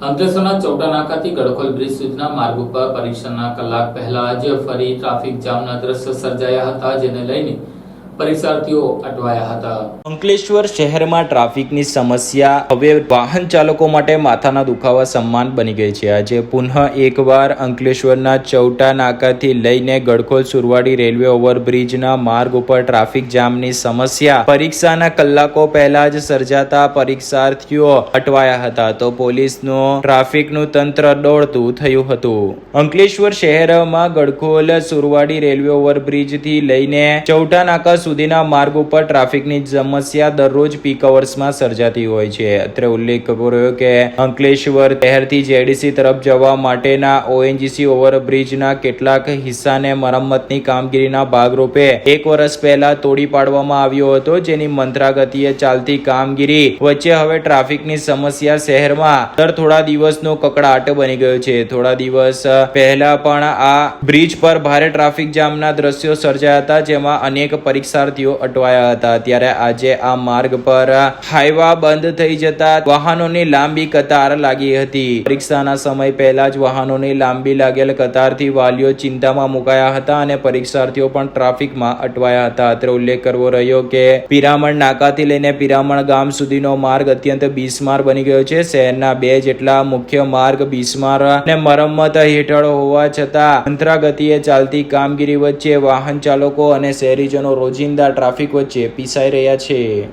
અંકલેશ્વરના ચોટા નાકાથી ગડખોલ બ્રિજ સુધીના માર્ગ ઉપર પરીક્ષાના કલાક પહેલા જ ફરી ટ્રાફિક જામના દ્રશ્ય સર્જાયા હતા, જેને લઈને પરીક્ષાર્થીઓ અટવાયા હતા. અંકલેશ્વર શહેરમાં ટ્રાફિકની સમસ્યા. હવે વાહન ચાલકો માટે માથાના દુખાવા સમાન બની ગઈ છે. આજે પુનઃ એકવાર અંકલેશ્વરના ચૌટા નાકાથી લઈને ગડખોલ સુરવાડી રેલવે ઓવરબ્રિજના માર્ગ ઉપર ટ્રાફિક જામની સમસ્યા. પરીક્ષાના કલાકો પહેલા જ સર્જાતા પરીક્ષાર્થીઓ અટવાયા હતા. તો પોલીસનું ટ્રાફિકનું તંત્ર દોડતું થયું હતું. અંકલેશ્વર શહેરમાં ગડખોલ સુરવાડી રેલવે ઓવરબ્રિજથી લઈને ચૌટા નાકા સુધીના માર્ગ ઉપર ટ્રાફિકની સમસ્યા દરરોજ પીક અવર્સમાં સર્જાતી હોય છે. અત્રે ઉલ્લેખ કર્યો કે અંકલેશ્વર શહેરથી જેડીસી તરફ જવા માટેના ઓએનજીસી ઓવરબ્રિજના કેટલાક હિસ્સાને મરમ્મતની કામગીરીના ભાગરૂપે એક વર્ષ પહેલા તોડી પાડવામાં આવ્યો હતો. જેની મંત્રાગતિએ ચાલતી કામગીરી વચ્ચે હવે ટ્રાફિકની સમસ્યા શહેરમાં દર થોડા દિવસનો કકડાટ બની ગયો છે. થોડા દિવસ પહેલા પણ આ બ્રિજ પર ભારે ટ્રાફિક જામના દ્રશ્યો સર્જાયા હતા, જેમાં અનેક પરીક્ષાર્થીઓ અટવાયા હતા. ત્યારે આજે આ માર્ગ પર હાઈવા બંધ થઈ જતા વાહનોની લાંબી કતાર લાગી હતી. પરીક્ષાના સમય પહેલા જ વાહનોની લાંબી લાગેલ કતારથી વાલીઓ ચિંતામાં મુકાયા હતા અને પરીક્ષાર્થીઓ પણ ટ્રાફિકમાં અટવાયા હતા. અત્રે ઉલ્લેખ કરવો રહ્યો કે પિરામણ નાકાથી લઈને પિરામણ ગામ સુધીનો માર્ગ અત્યંત બિસ્માર બની ગયો છે. શહેરના બે જેટલા મુખ્ય માર્ગ બિસ્માર અને મરમ્મત હેઠળ હોવા છતાં અંતરાગતિએ ચાલતી કામગીરી વચ્ચે વાહન ચાલકો અને શહેરીજનો રોજિંદા ટ્રાફિક વચ્ચે પીસાઈ રહ્યા છે.